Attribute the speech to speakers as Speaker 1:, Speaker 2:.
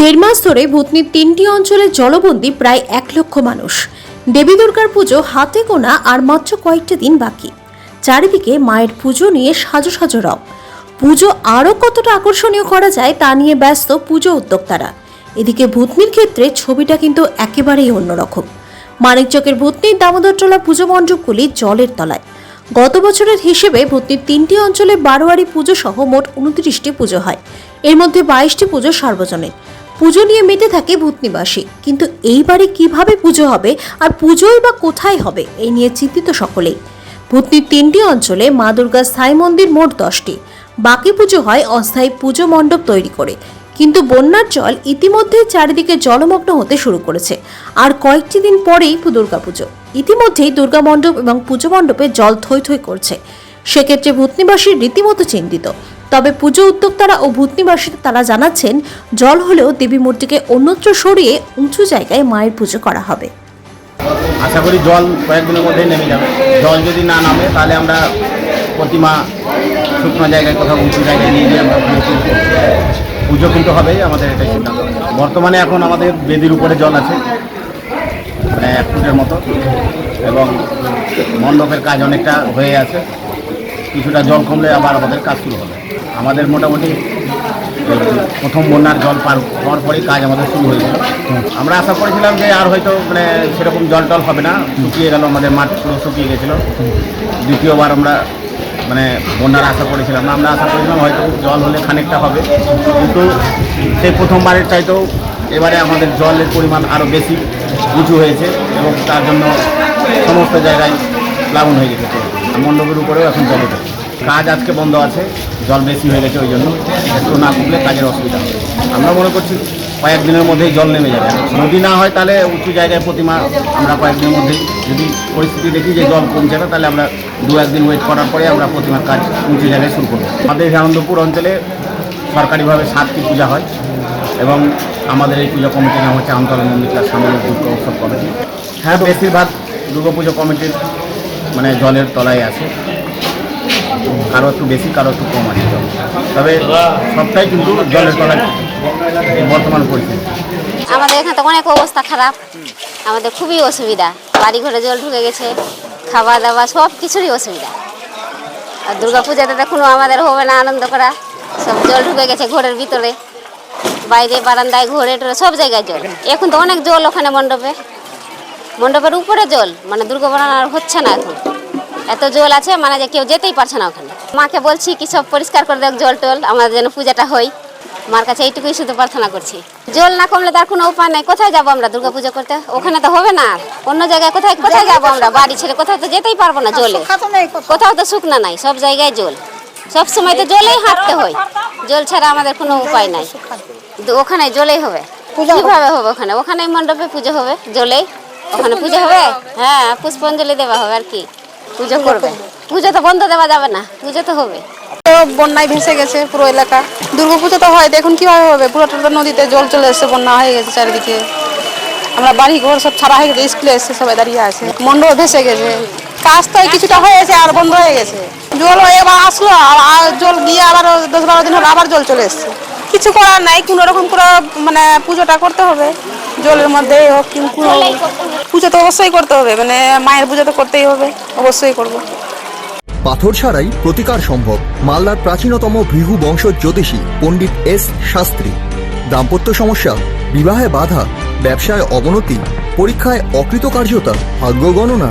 Speaker 1: দেড় মাস ধরে ভূতনির তিনটি অঞ্চলে জলবন্দী প্রায় এক লক্ষ মানুষ। দেবী দুর্গার পুজো হাতে গোনা আর মাত্র কয়েকটা দিন বাকি। চারিদিকে মায়ের পুজো নিয়ে সাজো সাজো রব পুজো আরও কতটা আকর্ষণীয় করা যায় তা নিয়ে ব্যস্ত পুজো উদ্যোক্তারা। এদিকে ভূতনির ক্ষেত্রে ছবিটা কিন্তু একেবারেই অন্যরকম। মানিকচকের ভূতনির দামোদরটোলা পুজো মণ্ডপগুলি জলের তলায়। গত বছরের হিসেবে ভূতনির তিনটি অঞ্চলে বারোয়ারি পুজো সহ মোট উনত্রিশটি পুজো হয়। এর মধ্যে বাইশটি পুজো সার্বজনীন। পুজো নিয়ে মেতে থাকে ভূতনিবাসী। কিন্তু এইবারে কীভাবে পুজো হবে আর পুজোই বা কোথায় হবে, এই নিয়ে চিন্তিত সকলেই। ভূতনির তিনটি অঞ্চলে মা দুর্গার স্থায়ী মন্দির মোট দশটি। বাকি পুজো হয় অস্থায়ী পুজো মণ্ডপ তৈরি করে। কিন্তু বন্যার জল ইতিমধ্যে চারিদিকে জলমগ্ন হতে শুরু করেছে। আর কয়েকটি দিন পরেই দুর্গাপুজো ইতিমধ্যেই দুর্গা মণ্ডপ এবং পুজো মণ্ডপে জল থই থই করছে। সেক্ষেত্রে ভূতনিবাসী রীতিমতো চিন্তিত। তবে পুজো উদ্যোক্তারা ও ভূতনিবাসী তারা জানাচ্ছেন, জল হলেও দেবী মূর্তিকে অন্যত্র সরিয়ে উঁচু জায়গায় মায়ের পুজো করা হবে।
Speaker 2: আশা করি জল কয়েকদিনের মধ্যেই নেমে যাবে। জল যদি না নামে, তাহলে আমরা প্রতিমা শুকনো জায়গায় কোথাও উঁচু জায়গায় নিয়ে গিয়ে আমরা পুজো কিন্তু হবেই, আমাদের এটাই সিদ্ধান্ত। বর্তমানে এখন আমাদের বেদির উপরে জল আছে মানে এক ফুটের মতো, এবং মণ্ডপের কাজ অনেকটা হয়ে আছে। কিছুটা জল কমলে আবার আমাদের কাজ শুরু হবে। আমাদের মোটামুটি প্রথম বন্যার জল পার হওয়ার পরেই কাজ আমাদের শুরু হয়েছিল আমরা আশা করেছিলাম যে আর হয়তো মানে সেরকম জল টল হবে না। শুকিয়ে গেল, আমাদের মাঠ পুরো শুকিয়ে গেছিল। দ্বিতীয়বার আমরা মানে বন্যার আশা করেছিলাম। না আমরা আশা করেছিলাম হয়তো জল হলে খানিকটা হবে। কিন্তু সেই প্রথমবারের চাইতেও এবারে আমাদের জলের পরিমাণ আরও বেশি উঁচু হয়েছে এবং তার জন্য সমস্ত জায়গায় প্লাবন হয়ে গেছে। মণ্ডপের উপরেও এখন জল উঠেছে। কাজ আজকে বন্ধ আছে, জল বেশি হয়ে গেছে ওই জন্য। একটু না কমলে কাজের অসুবিধা আমরা মনে করছি কয়েকদিনের মধ্যেই জল নেমে যাবে। যদি না হয় তাহলে উঁচু জায়গায় প্রতিমা আমরা কয়েকদিনের মধ্যেই যদি পরিস্থিতি দেখি যে জল কমছে না, তাহলে আমরা দু একদিন ওয়েট করার পরে আমরা প্রতিমার কাজ উঁচু জায়গায় শুরু করব। আমাদের আনন্দপুর অঞ্চলে সরকারিভাবে সাতটি পূজা হয় এবং আমাদের এই পুজো কমিটির নাম হচ্ছে আমতলা মন্দির সামরিক দুর্গা উৎসব কমিটি। হ্যাঁ বেশিরভাগ দুর্গাপুজো কমিটির মানে জলের তলায় আছে। কারও একটু বেশি, কারও একটু কম আছে। তবে সবটাই কিন্তু জলের তলায় বর্তমান পরিস্থিতি।
Speaker 3: আমাদের এখানে তো অনেক অবস্থা খারাপ। আমাদের খুবই অসুবিধা। বাড়ি ঘরে জল ঢুকে গেছে খাওয়া দাওয়া সব কিছুরই অসুবিধা। আর দুর্গা পূজাতে দেখুন আমাদের হবে না আনন্দ করা। সব জল ঢুকে গেছে ঘরের ভিতরে। বাইরে বারান্দায় ঘরে টরে সব জায়গায় জল। এখন তো অনেক জল ওখানে মণ্ডপে। মণ্ডপের উপরে জল। মানে দুর্গা বানানো আর হচ্ছে না এখন। এত জল আছে মানে যে কেউ যেতেই পারছে না ওখানে। মাকে বলছি কি সব পরিষ্কার করে দেখ জল টল আমাদের যেন পূজাটা হয়। মার কাছে এইটুকুই শুধু প্রার্থনা করছি। জল না কমলে তার কোনো উপায় নাই কোথায় যাব আমরা দুর্গা পুজো করতে? ওখানে তো হবে না অন্য জায়গায় কোথায় কোথায় যাব আমরা? বাড়ি ছেড়ে কোথাও তো যেতেই পারব না জলে। কোথাও। তো শুকনা নাই সব জায়গায় জল। সব সময় তো জলেই হাঁটতে হয়। জল ছাড়া আমাদের কোনো উপায় নাই। ওখানে জলেই হবে। কীভাবে হবে ওখানে? ওখানেই মণ্ডপে পুজো হবে জলেই। ওখানে পুজো হবে? হ্যাঁ পুষ্পাঞ্জলি দেওয়া হবে আর কি। পুজো করবে? পুজো তো বন্ধ দেওয়া যাবে না, পুজো তো হবে।
Speaker 4: তো বন্যায় ভেসে গেছে পুরো এলাকা। দুর্গাপুজো তো হয়, দেখুন কীভাবে হবে? পুরোটা নদীতে জল চলে এসছে, বন্যা হয়ে গেছে চারিদিকে। আমরা বাড়ি ঘর সব ছাড়া হয়ে গেছে, স্কুলে এসছে সবাই দাঁড়িয়ে আছে। মন্ডপ ভেসে গেছে। কাজ তো কিছুটা হয়েছে আর বন্ধ হয়ে গেছে। জল এবার আসলো, আর জল গিয়ে আবার দশ বারো দিন হলো আবার জল চলে এসছে। কিছু করার নাই কোনো রকম করে মানে পুজোটা করতে হবে। জলের মধ্যে হোক কিন্তু পুজো তো অবশ্যই করতে হবে মানে মায়ের পুজো তো করতেই হবে অবশ্যই করব।
Speaker 5: পাথর ছাড়াই প্রতিকার সম্ভব মালদার প্রাচীনতম ভৃহু বংশ জ্যোতিষী পণ্ডিত এস শাস্ত্রী। দাম্পত্য সমস্যা বিবাহে বাধা ব্যবসায় অবনতি পরীক্ষায় অকৃতকার্যতা ভাগ্য গণনা